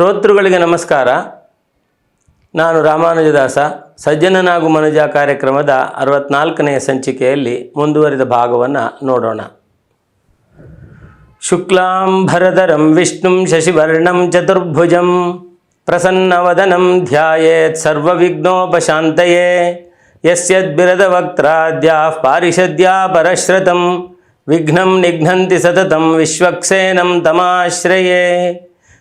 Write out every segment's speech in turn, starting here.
ಶ್ರೋತೃಗಳಿಗೆ ನಮಸ್ಕಾರ. ನಾನು ರಾಮಾನುಜದಾಸ, ಸಜ್ಜನನಾಗು ಮನುಜ ಕಾರ್ಯಕ್ರಮದ ಅರವತ್ನಾಲ್ಕನೆಯ ಸಂಚಿಕೆಯಲ್ಲಿ ಮುಂದುವರಿದ ಭಾಗವನ್ನು ನೋಡೋಣ. ಶುಕ್ಲಾಂಭರಧರಂ ವಿಷ್ಣುಂ ಶಶಿವರ್ಣಂ ಚತುರ್ಭುಜಂ ಪ್ರಸನ್ನವದನಂ ಧ್ಯಾಯೇತ್ ಸರ್ವವಿಘ್ನೋಪಶಾಂತಯೇ. ಯಸ್ಯದ್ಬಿರದವಕ್ತ್ರಾದ್ಯಾಃ ಪಾರಿಷದ್ಯಾ ಪರಶ್ರತಂ ವಿಘ್ನಂ ನಿಘ್ನಂತಿ ಸತತಂ ವಿಶ್ವಕ್ಸೇನಂ ತಮಾಶ್ರಯೇ.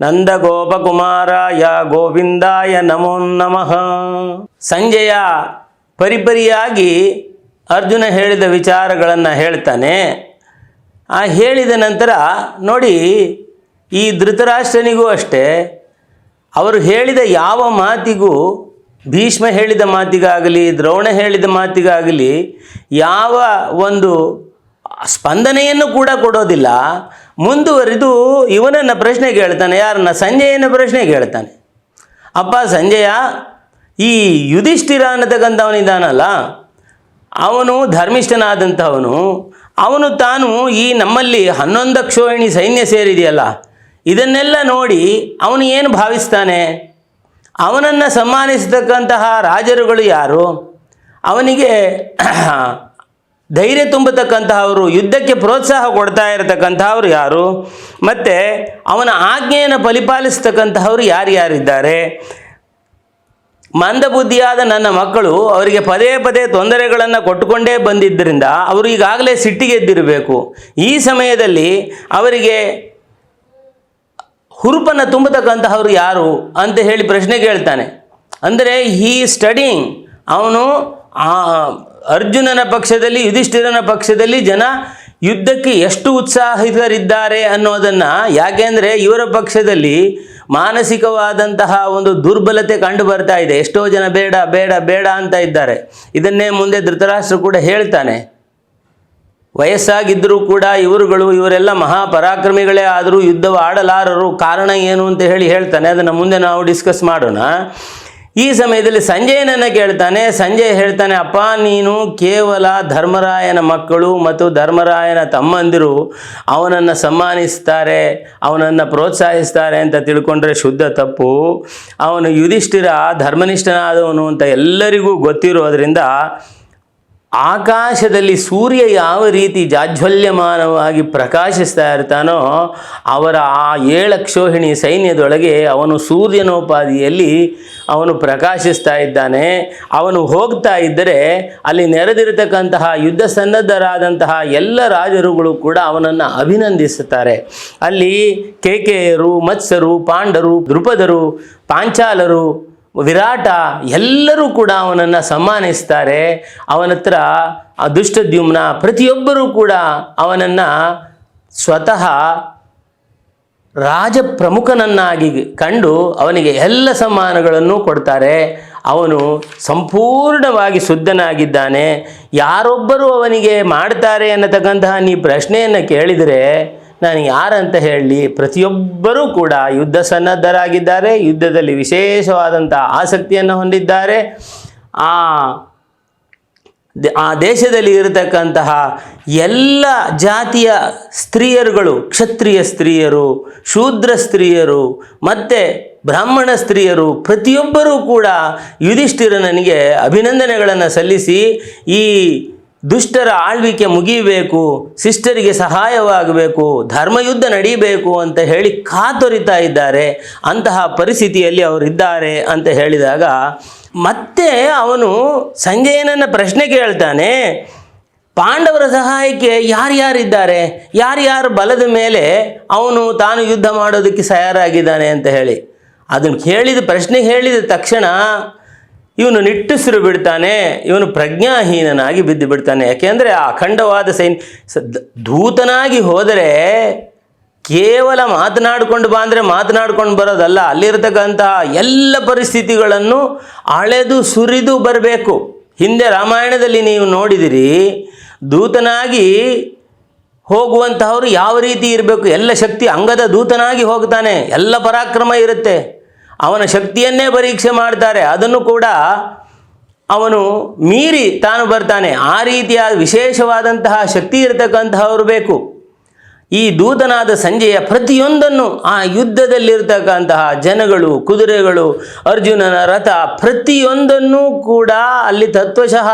ನಂದಗೋಪಕುಮಾರಾಯ ಗೋವಿಂದಾಯ ನಮೋ ನಮಃ. ಸಂಜೆಯ ಪರಿಪರಿಯಾಗಿ ಅರ್ಜುನ ಹೇಳಿದ ವಿಚಾರಗಳನ್ನು ಹೇಳ್ತಾನೆ. ಆ ಹೇಳಿದ ನಂತರ ನೋಡಿ, ಈ ಧೃತರಾಷ್ಟ್ರನಿಗೂ ಅಷ್ಟೇ, ಅವರು ಹೇಳಿದ ಯಾವ ಮಾತಿಗೂ, ಭೀಷ್ಮ ಹೇಳಿದ ಮಾತಿಗಾಗಲಿ, ದ್ರೋಣ ಹೇಳಿದ ಮಾತಿಗಾಗಲಿ, ಯಾವ ಒಂದು ಸ್ಪಂದನೆಯನ್ನು ಕೂಡ ಕೊಡೋದಿಲ್ಲ. ಮುಂದುವರಿದು ಇವನನ್ನು ಪ್ರಶ್ನೆ ಕೇಳ್ತಾನೆ ಯಾರನ್ನ? ಸಂಜಯನ ಪ್ರಶ್ನೆ ಕೇಳ್ತಾನೆ ಅಪ್ಪ, ಸಂಜಯ, ಈ ಯುಧಿಷ್ಠಿರ ಅನ್ನತಕ್ಕಂಥವನಿದ್ದಾನಲ್ಲ ಅವನು ಧರ್ಮಿಷ್ಠನಾದಂಥವನು, ಅವನು ತಾನು ಈ ನಮ್ಮಲ್ಲಿ ಹನ್ನೊಂದು ಕ್ಷೋಹಿಣಿ ಸೈನ್ಯ ಸೇರಿದೆಯಲ್ಲ, ಇದನ್ನೆಲ್ಲ ನೋಡಿ ಅವನು ಏನು ಭಾವಿಸ್ತಾನೆ? ಅವನನ್ನು ಸನ್ಮಾನಿಸತಕ್ಕಂತಹ ರಾಜರುಗಳು ಯಾರು? ಅವನಿಗೆ ಧೈರ್ಯ ತುಂಬತಕ್ಕಂತಹವರು, ಯುದ್ಧಕ್ಕೆ ಪ್ರೋತ್ಸಾಹ ಕೊಡ್ತಾ ಇರತಕ್ಕಂತಹವರು ಯಾರು? ಮತ್ತು ಅವನ ಆಜ್ಞೆಯನ್ನು ಪರಿಪಾಲಿಸ್ತಕ್ಕಂತಹವರು ಯಾರ್ಯಾರಿದ್ದಾರೆ ಮಂದಬುದ್ಧಿಯಾದ ನನ್ನ ಮಕ್ಕಳು ಅವರಿಗೆ ಪದೇ ಪದೇ ತೊಂದರೆಗಳನ್ನು ಕೊಟ್ಟುಕೊಂಡೇ ಬಂದಿದ್ದರಿಂದ ಅವರು ಈಗಾಗಲೇ ಸಿಟ್ಟಿಗೆದ್ದಿರಬೇಕು ಈ ಸಮಯದಲ್ಲಿ ಅವರಿಗೆ ಹುರುಪನ್ನು ತುಂಬತಕ್ಕಂತಹವರು ಯಾರು ಅಂತ ಹೇಳಿ ಪ್ರಶ್ನೆ ಕೇಳ್ತಾನೆ. ಅಂದರೆ ಹೀ ಸ್ಟಡಿಂಗ್ ಅವನು ಅರ್ಜುನನ ಪಕ್ಷದಲ್ಲಿ, ಯುಧಿಷ್ಠಿರನ ಪಕ್ಷದಲ್ಲಿ ಜನ ಯುದ್ಧಕ್ಕೆ ಎಷ್ಟು ಉತ್ಸಾಹಿತರಿದ್ದಾರೆ ಅನ್ನೋದನ್ನು ಯಾಕೆಂದರೆ ಇವರ ಪಕ್ಷದಲ್ಲಿ ಮಾನಸಿಕವಾದಂತಹ ಒಂದು ದುರ್ಬಲತೆ ಕಂಡು ಬರ್ತಾ ಇದೆ. ಎಷ್ಟೋ ಜನ ಬೇಡ ಬೇಡ ಬೇಡ ಅಂತ ಇದ್ದಾರೆ. ಇದನ್ನೇ ಮುಂದೆ ಧೃತರಾಷ್ಟ್ರ ಕೂಡ ಹೇಳ್ತಾನೆ. ವಯಸ್ಸಾಗಿದ್ದರೂ ಕೂಡ ಇವರುಗಳು, ಇವರೆಲ್ಲ ಮಹಾಪರಾಕ್ರಮಿಗಳೇ ಆದರೂ ಯುದ್ಧವು ಆಡಲಾರರು ಕಾರಣ ಏನು ಅಂತ ಹೇಳಿ ಹೇಳ್ತಾನೆ. ಅದನ್ನು ಮುಂದೆ ನಾವು ಡಿಸ್ಕಸ್ ಮಾಡೋಣ. ಈ ಸಮಯದಲ್ಲಿ ಸಂಜಯನನ್ನು ಕೇಳ್ತಾನೆ. ಸಂಜಯ್ ಹೇಳ್ತಾನೆ, ಅಪ್ಪ, ನೀನು ಕೇವಲ ಧರ್ಮರಾಯನ ಮಕ್ಕಳು ಮತ್ತು ಧರ್ಮರಾಯನ ತಮ್ಮಂದಿರು. ಅವನನ್ನು ಸಮ್ಮಾನಿಸ್ತಾರೆ, ಅವನನ್ನು ಪ್ರೋತ್ಸಾಹಿಸ್ತಾರೆ ಅಂತ ತಿಳ್ಕೊಂಡ್ರೆ ಶುದ್ಧ ತಪ್ಪು. ಅವನು ಯುಧಿಷ್ಠಿರ, ಧರ್ಮನಿಷ್ಠನಾದವನು ಅಂತ ಎಲ್ಲರಿಗೂ ಗೊತ್ತಿರೋದ್ರಿಂದ ಆಕಾಶದಲ್ಲಿ ಸೂರ್ಯ ಯಾವ ರೀತಿ ಜಾಜ್ವಲ್ಯಮಾನವಾಗಿ ಪ್ರಕಾಶಿಸ್ತಾ ಇರ್ತಾನೋ ಅವರ ಆ ಏಳಕ್ಷೋಹಿಣಿ ಸೈನ್ಯದೊಳಗೆ ಅವನು ಸೂರ್ಯನೋಪಾದಿಯಲ್ಲಿ ಅವನು ಪ್ರಕಾಶಿಸ್ತಾ ಇದ್ದಾನೆ. ಅವನು ಹೋಗ್ತಾ ಇದ್ದರೆ ಅಲ್ಲಿ ನೆರೆದಿರತಕ್ಕಂತಹ ಯುದ್ಧ ಸನ್ನದ್ಧರಾದಂತಹ ಎಲ್ಲ ರಾಜರುಗಳು ಕೂಡ ಅವನನ್ನು ಅಭಿನಂದಿಸುತ್ತಾರೆ. ಅಲ್ಲಿ ಕೇಕೆಯರು ಮತ್ಸರು ಪಾಂಡರು ದೃಪದರು ಪಾಂಚಾಲರು ವಿರಾಟ ಎಲ್ಲರೂ ಕೂಡ ಅವನನ್ನು ಸಮ್ಮಾನಿಸ್ತಾರೆ ಅವನ ಹತ್ರ ದುಷ್ಟದ್ಯುಮ್ನ ಪ್ರತಿಯೊಬ್ಬರೂ ಕೂಡ ಅವನನ್ನು ಸ್ವತಃ ರಾಜ ಪ್ರಮುಖನನ್ನಾಗಿ ಕಂಡು ಅವನಿಗೆ ಎಲ್ಲ ಸಮ್ಮಾನಗಳನ್ನು ಕೊಡ್ತಾರೆ. ಅವನು ಸಂಪೂರ್ಣವಾಗಿ ಶುದ್ಧನಾಗಿದ್ದಾನೆ. ಯಾರೊಬ್ಬರು ಅವನಿಗೆ ಮಾಡ್ತಾರೆ ಅನ್ನತಕ್ಕಂತಹ ನೀ ಪ್ರಶ್ನೆಯನ್ನು ಕೇಳಿದರೆ ನಾನು ಯಾರಂತ ಹೇಳಲಿ ಪ್ರತಿಯೊಬ್ಬರೂ ಕೂಡ ಯುದ್ಧ ಸನ್ನದ್ಧರಾಗಿದ್ದಾರೆ, ಯುದ್ಧದಲ್ಲಿ ವಿಶೇಷವಾದಂಥ ಆಸಕ್ತಿಯನ್ನು ಹೊಂದಿದ್ದಾರೆ. ಆ ಆ ದೇಶದಲ್ಲಿ ಇರತಕ್ಕಂತಹ ಎಲ್ಲ ಜಾತಿಯ ಸ್ತ್ರೀಯರುಗಳು, ಕ್ಷತ್ರಿಯ ಸ್ತ್ರೀಯರು, ಶೂದ್ರ ಸ್ತ್ರೀಯರು, ಮತ್ತು ಬ್ರಾಹ್ಮಣ ಸ್ತ್ರೀಯರು, ಪ್ರತಿಯೊಬ್ಬರೂ ಕೂಡ ಯುಧಿಷ್ಠಿರನಿಗೆ ಅಭಿನಂದನೆಗಳನ್ನು ಸಲ್ಲಿಸಿ ಈ ದುಷ್ಟರ ಆಳ್ವಿಕೆ ಮುಗಿಯಬೇಕು ಸಿಸ್ಟರಿಗೆ ಸಹಾಯವಾಗಬೇಕು, ಧರ್ಮಯುದ್ಧ ನಡೀಬೇಕು ಅಂತ ಹೇಳಿ ಕಾತೊರಿತಾ ಇದ್ದಾರೆ. ಅಂತಹ ಪರಿಸ್ಥಿತಿಯಲ್ಲಿ ಅವರಿದ್ದಾರೆ ಅಂತ ಹೇಳಿದಾಗ ಮತ್ತೆ ಅವನು ಸಂಜಯನನ್ನ ಪ್ರಶ್ನೆ ಕೇಳ್ತಾನೆ, ಪಾಂಡವರ ಸಹಾಯಕ್ಕೆ ಯಾರ್ಯಾರಿದ್ದಾರೆ? ಯಾರ್ಯಾರು ಬಲದ ಮೇಲೆ ಅವನು ತಾನು ಯುದ್ಧ ಮಾಡೋದಕ್ಕೆ ತಯಾರಾಗಿದ್ದಾನೆ ಅಂತ ಹೇಳಿ. ಅದನ್ನು ಕೇಳಿದ ಪ್ರಶ್ನೆ ಹೇಳಿದ ತಕ್ಷಣ ಇವನು ನಿಟ್ಟುಸಿರು ಬಿಡ್ತಾನೆ, ಇವನು ಪ್ರಜ್ಞಾಹೀನನಾಗಿ ಬಿದ್ದು ಬಿಡ್ತಾನೆ. ಯಾಕೆಂದರೆ ಆ ಅಖಂಡವಾದ ಸೈನ್ ದೂತನಾಗಿ ಹೋದರೆ ಕೇವಲ ಮಾತನಾಡಿಕೊಂಡು ಬಾ ಅಂದರೆ ಮಾತನಾಡ್ಕೊಂಡು ಬರೋದಲ್ಲ. ಅಲ್ಲಿರ್ತಕ್ಕಂತಹ ಎಲ್ಲ ಪರಿಸ್ಥಿತಿಗಳನ್ನು ಅಳೆದು ಸುರಿದು ಬರಬೇಕು. ಹಿಂದೆ ರಾಮಾಯಣದಲ್ಲಿ ನೀವು ನೋಡಿದಿರಿ, ದೂತನಾಗಿ ಹೋಗುವಂತಹವರು ಯಾವ ರೀತಿ ಇರಬೇಕು? ಎಲ್ಲ ಶಕ್ತಿ ಅಂಗದ ದೂತನಾಗಿ ಹೋಗ್ತಾನೆ. ಎಲ್ಲ ಪರಾಕ್ರಮ ಇರುತ್ತೆ. ಅವನ ಶಕ್ತಿಯನ್ನೇ ಪರೀಕ್ಷೆ ಮಾಡ್ತಾರೆ. ಅದನ್ನು ಕೂಡ ಅವನು ಮೀರಿ ತಾನು ಬರ್ತಾನೆ. ಆ ರೀತಿಯ ವಿಶೇಷವಾದಂತಹ ಶಕ್ತಿ ಇರತಕ್ಕಂತಹವರು ಬೇಕು. ಈ ದೂತನಾದ ಸಂಜೆಯ ಪ್ರತಿಯೊಂದನ್ನು ಆ ಯುದ್ಧದಲ್ಲಿರ್ತಕ್ಕಂತಹ ಜನಗಳು, ಕುದುರೆಗಳು, ಅರ್ಜುನನ ರಥ ಪ್ರತಿಯೊಂದನ್ನು ಕೂಡ ಅಲ್ಲಿ ತತ್ವಶಃ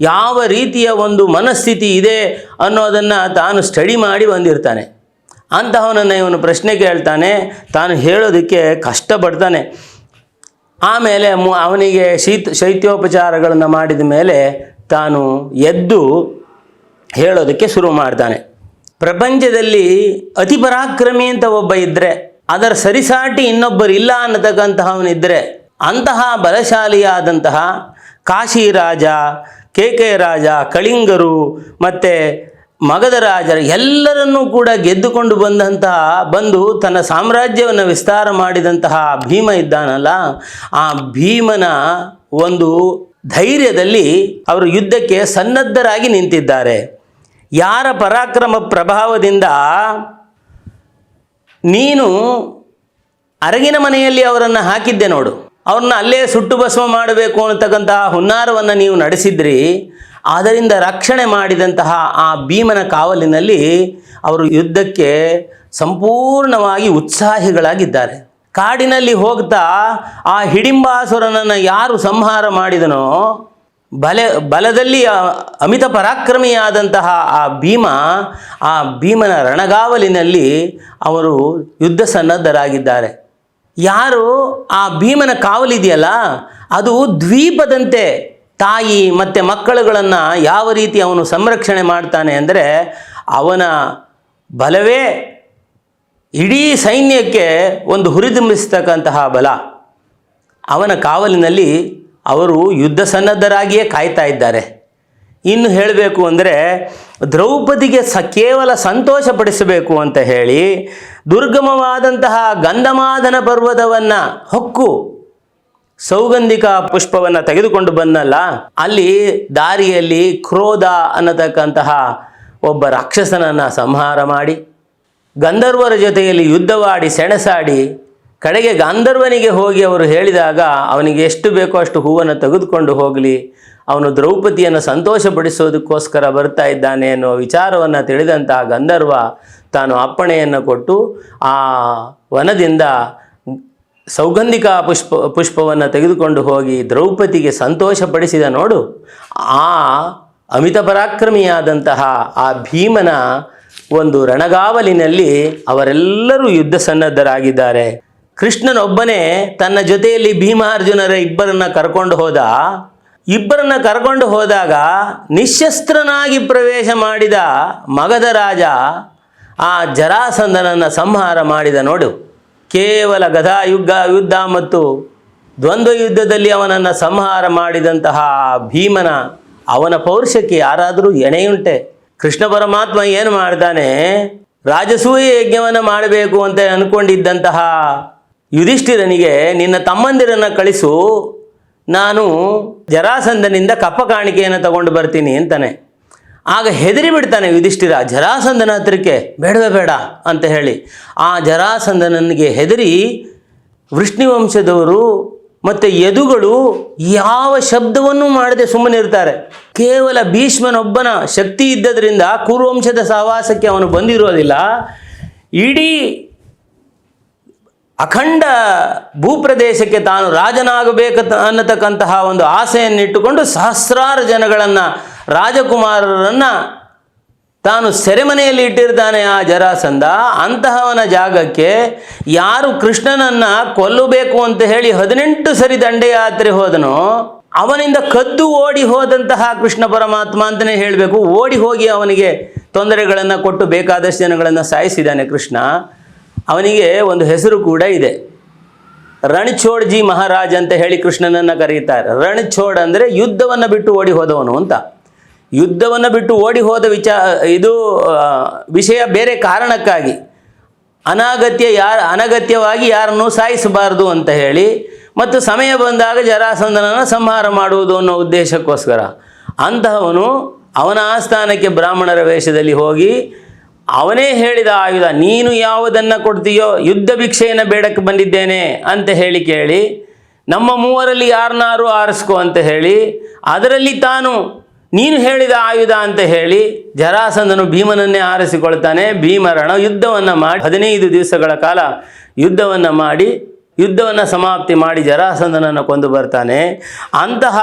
ಯಾವ ರೀತಿಯ ಒಂದು ಮನಸ್ಥಿತಿ ಇದೆ ಅನ್ನೋದನ್ನು ತಾನು ಸ್ಟಡಿ ಮಾಡಿ ಬಂದಿರ್ತಾನೆ. ಅಂತಹವನನ್ನು ಇವನು ಪ್ರಶ್ನೆ ಕೇಳ್ತಾನೆ, ತಾನು ಹೇಳೋದಕ್ಕೆ ಕಷ್ಟಪಡ್ತಾನೆ. ಆಮೇಲೆ ಅವನಿಗೆ ಶೀತ, ಶೈತ್ಯೋಪಚಾರಗಳನ್ನು ಮಾಡಿದ ಮೇಲೆ ತಾನು ಎದ್ದು ಹೇಳೋದಕ್ಕೆ ಶುರು ಮಾಡ್ತಾನೆ. ಪ್ರಪಂಚದಲ್ಲಿ ಅತಿ ಪರಾಕ್ರಮಿ ಅಂತ ಒಬ್ಬ ಇದ್ದರೆ ಅದರ ಸರಿಸಾಟಿ ಇನ್ನೊಬ್ಬರು ಇಲ್ಲ ಅನ್ನತಕ್ಕಂತಹವನಿದ್ದರೆ ಅಂತಹ ಬಲಶಾಲಿಯಾದಂತಹ ಕಾಶಿ ರಾಜ ಕೇಕೆ ರಾಜ, ಕಳಿಂಗರು ಮತ್ತು ಮಗಧ ರಾಜರು ಎಲ್ಲರನ್ನೂ ಕೂಡ ಗೆದ್ದುಕೊಂಡು ಬಂದಂತಹ, ಬಂದು ತನ್ನ ಸಾಮ್ರಾಜ್ಯವನ್ನು ವಿಸ್ತಾರ ಮಾಡಿದಂತಹ ಭೀಮ ಇದ್ದಾನಲ್ಲ, ಆ ಭೀಮನ ಒಂದು ಧೈರ್ಯದಲ್ಲಿ ಅವರು ಯುದ್ಧಕ್ಕೆ ಸನ್ನದ್ಧರಾಗಿ ನಿಂತಿದ್ದಾರೆ. ಯಾರ ಪರಾಕ್ರಮ ಪ್ರಭಾವದಿಂದ ನೀನು ಅರಗಿನ ಮನೆಯಲ್ಲಿ ಅವರನ್ನು ಹಾಕಿದ್ದೆ ನೋಡು. ಅವ್ರನ್ನ ಅಲ್ಲೇ ಸುಟ್ಟು ಭಸ್ಮ ಮಾಡಬೇಕು ಅನ್ನತಕ್ಕಂತಹ ಹುನ್ನಾರವನ್ನು ನೀವು ನಡೆಸಿದ್ರಿ. ಅದರಿಂದ ರಕ್ಷಣೆ ಮಾಡಿದಂತಹ ಆ ಭೀಮನ ಕಾವಲಿನಲ್ಲಿ ಅವರು ಯುದ್ಧಕ್ಕೆ ಸಂಪೂರ್ಣವಾಗಿ ಉತ್ಸಾಹಿಗಳಾಗಿದ್ದಾರೆ. ಕಾಡಿನಲ್ಲಿ ಹೋಗ್ತಾ ಆ ಹಿಡಿಂಬಾಸುರನನ್ನು ಯಾರು ಸಂಹಾರ ಮಾಡಿದನೋ, ಬಲೆ, ಬಲದಲ್ಲಿ ಅಮಿತ ಪರಾಕ್ರಮಿಯಾದಂತಹ ಆ ಭೀಮ, ಆ ಭೀಮನ ರಣಗಾವಲಿನಲ್ಲಿ ಅವರು ಯುದ್ಧ ಸನ್ನದ್ಧರಾಗಿದ್ದಾರೆ. ಯಾರು? ಆ ಭೀಮನ ಕಾವಲಿದೆಯಲ್ಲ, ಅದು ದ್ವೀಪದಂತೆ ತಾಯಿ ಮತ್ತು ಮಕ್ಕಳುಗಳನ್ನು ಯಾವ ರೀತಿ ಅವನು ಸಂರಕ್ಷಣೆ ಮಾಡ್ತಾನೆ ಅಂದರೆ ಅವನ ಬಲವೇ ಇಡೀ ಸೈನ್ಯಕ್ಕೆ ಒಂದು ಹುರಿದುಂಬಿಸ್ತಕ್ಕಂತಹ ಬಲ. ಅವನ ಕಾವಲಿನಲ್ಲಿ ಅವರು ಯುದ್ಧ ಸನ್ನದ್ಧರಾಗಿಯೇ ಕಾಯ್ತಾ ಇದ್ದಾರೆ. ಇನ್ನು ಹೇಳಬೇಕು ಅಂದರೆ ದ್ರೌಪದಿಗೆ ಸ ಕೇವಲ ಸಂತೋಷಪಡಿಸಬೇಕು ಅಂತ ಹೇಳಿ ದುರ್ಗಮವಾದಂತಹ ಗಂಧಮಾದನ ಪರ್ವತವನ್ನು ಹೊಕ್ಕು ಸೌಗಂಧಿಕ ಪುಷ್ಪವನ್ನು ತೆಗೆದುಕೊಂಡು ಬಂದಲ್ಲ, ಅಲ್ಲಿ ದಾರಿಯಲ್ಲಿ ಕ್ರೋಧ ಅನ್ನತಕ್ಕಂತಹ ಒಬ್ಬ ರಾಕ್ಷಸನನ್ನು ಸಂಹಾರ ಮಾಡಿ, ಗಂಧರ್ವರ ಜೊತೆಯಲ್ಲಿ ಯುದ್ಧವಾಡಿ ಸೆಣಸಾಡಿ, ಕಡೆಗೆ ಗಾಂಧರ್ವನಿಗೆ ಹೋಗಿ ಅವರು ಹೇಳಿದಾಗ, ಅವನಿಗೆ ಎಷ್ಟು ಬೇಕೋ ಅಷ್ಟು ಹೂವನ್ನು ತೆಗೆದುಕೊಂಡು ಹೋಗಲಿ, ಅವನು ದ್ರೌಪದಿಯನ್ನು ಸಂತೋಷಪಡಿಸೋದಕ್ಕೋಸ್ಕರ ಬರ್ತಾ ಇದ್ದಾನೆ ಅನ್ನೋ ವಿಚಾರವನ್ನು ತಿಳಿದಂತಹ ಗಂಧರ್ವ ತಾನು ಅಪ್ಪಣೆಯನ್ನು ಕೊಟ್ಟು ಆ ವನದಿಂದ ಸೌಗಂಧಿಕ ಪುಷ್ಪ, ಪುಷ್ಪವನ್ನು ತೆಗೆದುಕೊಂಡು ಹೋಗಿ ದ್ರೌಪದಿಗೆ ಸಂತೋಷಪಡಿಸಿದ ನೋಡು, ಆ ಅಮಿತ ಪರಾಕ್ರಮಿಯಾದಂತಹ ಆ ಭೀಮನ ಒಂದು ರಣಗಾವಲಿನಲ್ಲಿ ಅವರೆಲ್ಲರೂ ಯುದ್ಧ ಸನ್ನದ್ಧರಾಗಿದ್ದಾರೆ. ಕೃಷ್ಣನೊಬ್ಬನೇ ತನ್ನ ಜೊತೆಯಲ್ಲಿ ಭೀಮಾರ್ಜುನರ ಇಬ್ಬರನ್ನ ಕರ್ಕೊಂಡು ಹೋದ, ಇಬ್ಬರನ್ನ ಕರ್ಕೊಂಡು ಹೋದಾಗ ನಿಶಸ್ತ್ರನಾಗಿ ಪ್ರವೇಶ ಮಾಡಿದ ಮಗಧ ರಾಜ ಆ ಜರಾಸಂದನನ್ನು ಸಂಹಾರ ಮಾಡಿದ ನೋಡು. ಕೇವಲ ಗದಾ ಯುದ್ಧ ಯುದ್ಧ ಮತ್ತು ದ್ವಂದ್ವ ಯುದ್ಧದಲ್ಲಿ ಅವನನ್ನು ಸಂಹಾರ ಮಾಡಿದಂತಹ ಭೀಮನ ಅವನ ಪೌರುಷಕ್ಕೆ ಯಾರಾದರೂ ಎಣೆಯುಂಟೆ. ಕೃಷ್ಣ ಪರಮಾತ್ಮ ಏನು ಮಾಡ್ತಾನೆ ರಾಜಸೂಯ ಯಜ್ಞವನ್ನು ಮಾಡಬೇಕು ಅಂತ ಅಂದ್ಕೊಂಡಿದ್ದಂತಹ ಯುಧಿಷ್ಠಿರನಿಗೆ, ನಿನ್ನ ತಮ್ಮಂದಿರನ್ನು ಕಳಿಸು, ನಾನು ಜರಾಸಂದನಿಂದ ಕಪ್ಪ ಕಾಣಿಕೆಯನ್ನು ತಗೊಂಡು ಬರ್ತೀನಿ ಅಂತಾನೆ. ಆಗ ಹೆದರಿ ಬಿಡ್ತಾನೆ ಯುಧಿಷ್ಠಿರ ಜರಾಸಂದನ ಹತ್ರಕ್ಕೆ ಬೇಡವೇ ಬೇಡ ಅಂತ ಹೇಳಿ. ಆ ಜರಾಸಂಧನನಿಗೆ ಹೆದರಿ ವೃಷ್ಣಿವಂಶದವರು ಮತ್ತು ಯದುಗಳು ಯಾವ ಶಬ್ದವನ್ನೂ ಮಾಡದೆ ಸುಮ್ಮನೆ ಇರ್ತಾರೆ. ಕೇವಲ ಭೀಷ್ಮನೊಬ್ಬನ ಶಕ್ತಿ ಇದ್ದದರಿಂದ ಕುರುವಂಶದ ಸಹವಾಸಕ್ಕೆ ಅವನು ಬಂದಿರೋದಿಲ್ಲ. ಇಡೀ ಅಖಂಡ ಭೂಪ್ರದೇಶಕ್ಕೆ ತಾನು ರಾಜನಾಗಬೇಕು ಅನ್ನತಕ್ಕಂತಹ ಒಂದು ಆಸೆಯನ್ನಿಟ್ಟುಕೊಂಡು ಸಹಸ್ರಾರು ಜನಗಳನ್ನು ರಾಜಕುಮಾರರನ್ನು ತಾನು ಸೆರೆಮನೆಯಲ್ಲಿ ಇಟ್ಟಿರ್ತಾನೆ ಆ ಜರಾಸಂಧ. ಅಂತಹವನ ಜಾಗಕ್ಕೆ ಯಾರು ಕೃಷ್ಣನನ್ನು ಕೊಲ್ಲಬೇಕು ಅಂತ ಹೇಳಿ ಹದಿನೆಂಟು ಸರಿ ದಂಡೆಯಾತ್ರೆ ಹೋದನೋ, ಅವನಿಂದ ಕದ್ದು ಓಡಿ ಹೋದಂತಹ ಕೃಷ್ಣ ಪರಮಾತ್ಮ ಅಂತಲೇ ಹೇಳಬೇಕು. ಓಡಿ ಹೋಗಿ ಅವನಿಗೆ ತೊಂದರೆಗಳನ್ನು ಕೊಟ್ಟು ಬೇಕಾದಷ್ಟು ಜನಗಳನ್ನು ಸಾಯಿಸಿದ್ದಾನೆ ಕೃಷ್ಣ. ಅವನಿಗೆ ಒಂದು ಹೆಸರು ಕೂಡ ಇದೆ. ರಣಛೋಡ್ಜಿ ಮಹಾರಾಜ್ ಅಂತ ಹೇಳಿ ಕೃಷ್ಣನನ್ನು ಕರೀತಾರೆ. ರಣಛೋಡ್ ಅಂದರೆ ಯುದ್ಧವನ್ನು ಬಿಟ್ಟು ಓಡಿ ಹೋದವನು ಅಂತ. ಯುದ್ಧವನ್ನು ಬಿಟ್ಟು ಓಡಿ ಹೋದ ವಿಚಾ, ಇದು ವಿಷಯ ಬೇರೆ ಕಾರಣಕ್ಕಾಗಿ. ಅನಾಗತ್ಯ ಯಾರ, ಅನಗತ್ಯವಾಗಿ ಯಾರನ್ನು ಸಾಯಿಸಬಾರದು ಅಂತ ಹೇಳಿ, ಮತ್ತು ಸಮಯ ಬಂದಾಗ ಜರಾಸಂಧನನ್ನು ಸಂಹಾರ ಮಾಡುವುದು ಅನ್ನೋ ಉದ್ದೇಶಕ್ಕೋಸ್ಕರ. ಅಂತಹವನು ಅವನ ಆಸ್ಥಾನಕ್ಕೆ ಬ್ರಾಹ್ಮಣರ ವೇಷದಲ್ಲಿ ಹೋಗಿ, ಅವನೇ ಹೇಳಿದ ಆಯುಧ, ನೀನು ಯಾವುದನ್ನು ಕೊಡ್ತೀಯೋ, ಯುದ್ಧ ಭಿಕ್ಷೆಯನ್ನು ಬೇಡಕ್ಕೆ ಬಂದಿದ್ದೇನೆ ಅಂತ ಹೇಳಿ ಕೇಳಿ, ನಮ್ಮ ಮೂವರಲ್ಲಿ ಯಾರನ್ನಾರು ಆರಿಸ್ಕೊ ಅಂತ ಹೇಳಿ, ಅದರಲ್ಲಿ ತಾನು ನೀನು ಹೇಳಿದ ಆಯುಧ ಅಂತ ಹೇಳಿ ಜರಾಸಂದನು ಭೀಮನನ್ನೇ ಆರಿಸಿಕೊಳ್ತಾನೆ. ಭೀಮರಣ ಯುದ್ಧವನ್ನು ಮಾಡಿ ಹದಿನೈದು ದಿವಸಗಳ ಕಾಲ ಯುದ್ಧವನ್ನು ಮಾಡಿ, ಯುದ್ಧವನ್ನು ಸಮಾಪ್ತಿ ಮಾಡಿ ಜರಾಸಂದನನ್ನು ಕೊಂದು ಬರ್ತಾನೆ. ಅಂತಹ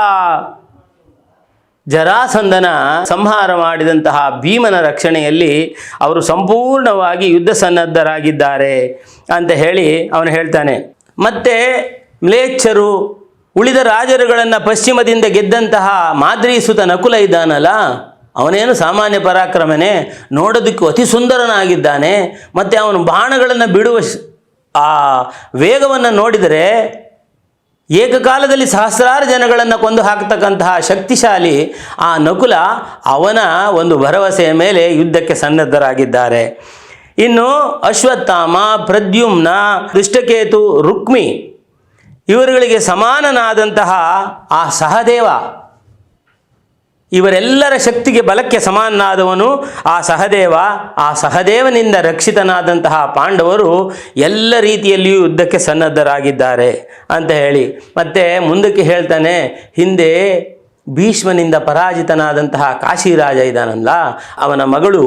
ಜರಾಸಂದನ ಸಂಹಾರ ಮಾಡಿದಂತಹ ಭೀಮನ ರಕ್ಷಣೆಯಲ್ಲಿ ಅವರು ಸಂಪೂರ್ಣವಾಗಿ ಯುದ್ಧ ಸನ್ನದ್ಧರಾಗಿದ್ದಾರೆ ಅಂತ ಹೇಳಿ ಅವನು ಹೇಳ್ತಾನೆ. ಮತ್ತೆ ಮ್ಲೇಚ್ಛರು ಉಳಿದ ರಾಜರುಗಳನ್ನು ಪಶ್ಚಿಮದಿಂದ ಗೆದ್ದಂತಹ ಮಾದ್ರಿ ಸುತ ನಕುಲ ಇದ್ದಾನಲ್ಲ, ಅವನೇನು ಸಾಮಾನ್ಯ ಪರಾಕ್ರಮನೇ? ನೋಡೋದಕ್ಕೂ ಅತಿ ಸುಂದರನಾಗಿದ್ದಾನೆ. ಮತ್ತು ಅವನು ಬಾಣಗಳನ್ನು ಬಿಡುವ ಆ ವೇಗವನ್ನು ನೋಡಿದರೆ ಏಕಕಾಲದಲ್ಲಿ ಸಹಸ್ರಾರು ಜನಗಳನ್ನು ಕೊಂದು ಹಾಕ್ತಕ್ಕಂತಹ ಶಕ್ತಿಶಾಲಿ ಆ ನಕುಲ ಅವನ ಒಂದು ಭರವಸೆಯ ಮೇಲೆ ಯುದ್ಧಕ್ಕೆ ಸನ್ನದ್ಧರಾಗಿದ್ದಾರೆ. ಇನ್ನು ಅಶ್ವತ್ಥಾಮ, ಪ್ರದ್ಯುಮ್ನ ದುಷ್ಟಕೇತು ರುಕ್ಮಿ ಇವರುಗಳಿಗೆ ಸಮಾನನಾದಂತಹ ಆ ಸಹದೇವ, ಇವರೆಲ್ಲರ ಶಕ್ತಿಗೆ ಬಲಕ್ಕೆ ಸಮಾನನಾದವನು ಆ ಸಹದೇವ. ಆ ಸಹದೇವನಿಂದ ರಕ್ಷಿತನಾದಂತಹ ಪಾಂಡವರು ಎಲ್ಲ ರೀತಿಯಲ್ಲಿಯೂ ಯುದ್ಧಕ್ಕೆ ಸನ್ನದ್ಧರಾಗಿದ್ದಾರೆ ಅಂತ ಹೇಳಿ. ಮತ್ತೆ ಮುಂದಕ್ಕೆ ಹೇಳ್ತಾನೆ, ಹಿಂದೆ ಭೀಷ್ಮನಿಂದ ಪರಾಜಿತನಾದಂತಹ ಕಾಶಿರಾಜ ಇದ್ದಾನಲ್ಲ, ಅವನ ಮಗಳು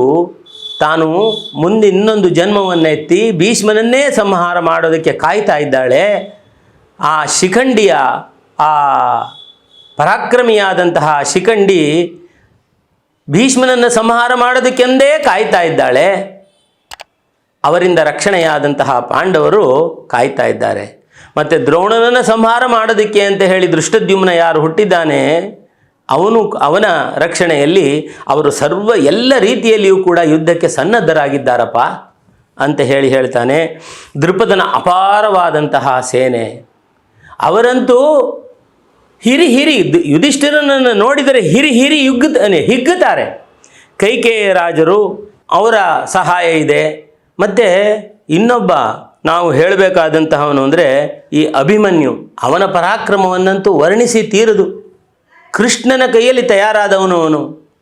ತಾನು ಮುಂದೆ ಇನ್ನೊಂದು ಜನ್ಮವನ್ನೆತ್ತಿ ಭೀಷ್ಮನನ್ನೇ ಸಂಹಾರ ಮಾಡೋದಕ್ಕೆ ಕಾಯ್ತಾ ಇದ್ದಾಳೆ. ಆ ಶಿಖಂಡಿಯ, ಆ ಪರಾಕ್ರಮಿಯಾದಂತಹ ಶಿಖಂಡಿ ಭೀಷ್ಮನನ್ನು ಸಂಹಾರ ಮಾಡೋದಕ್ಕೆಂದೇ ಕಾಯ್ತಾ ಇದ್ದಾಳೆ. ಅವರಿಂದ ರಕ್ಷಣೆಯಾದಂತಹ ಪಾಂಡವರು ಕಾಯ್ತಾ ಇದ್ದಾರೆ. ಮತ್ತು ದ್ರೋಣನನ್ನು ಸಂಹಾರ ಮಾಡೋದಕ್ಕೆ ಅಂತ ಹೇಳಿ ದೃಷ್ಟದ್ಯುಮ್ನ ಯಾರು ಹುಟ್ಟಿದ್ದಾನೆ, ಅವನು, ಅವನ ರಕ್ಷಣೆಯಲ್ಲಿ ಅವರು ಸರ್ವ ಎಲ್ಲ ರೀತಿಯಲ್ಲಿಯೂ ಕೂಡ ಯುದ್ಧಕ್ಕೆ ಸನ್ನದ್ಧರಾಗಿದ್ದಾರಪ್ಪ ಅಂತ ಹೇಳಿ ಹೇಳ್ತಾನೆ. ದೃಪದನ ಅಪಾರವಾದಂತಹ ಸೇನೆ. ಅವರಂತೂ ಹಿರಿ ಹಿರಿ ಯುಧಿಷ್ಠಿರನನ್ನು ನೋಡಿದರೆ ಹಿರಿ ಹಿರಿ ಯುಗ್ ಹಿಗ್ಗುತ್ತಾರೆ. ಕೈಕೇಯ ರಾಜರು ಅವರ ಸಹಾಯ ಇದೆ. ಮತ್ತು ಇನ್ನೊಬ್ಬ ನಾವು ಹೇಳಬೇಕಾದಂತಹವನು ಅಂದರೆ ಈ ಅಭಿಮನ್ಯು. ಅವನ ಪರಾಕ್ರಮವನ್ನಂತೂ ವರ್ಣಿಸಿ ತೀರದು. ಕೃಷ್ಣನ ಕೈಯಲ್ಲಿ ತಯಾರಾದವನು ಅವನು.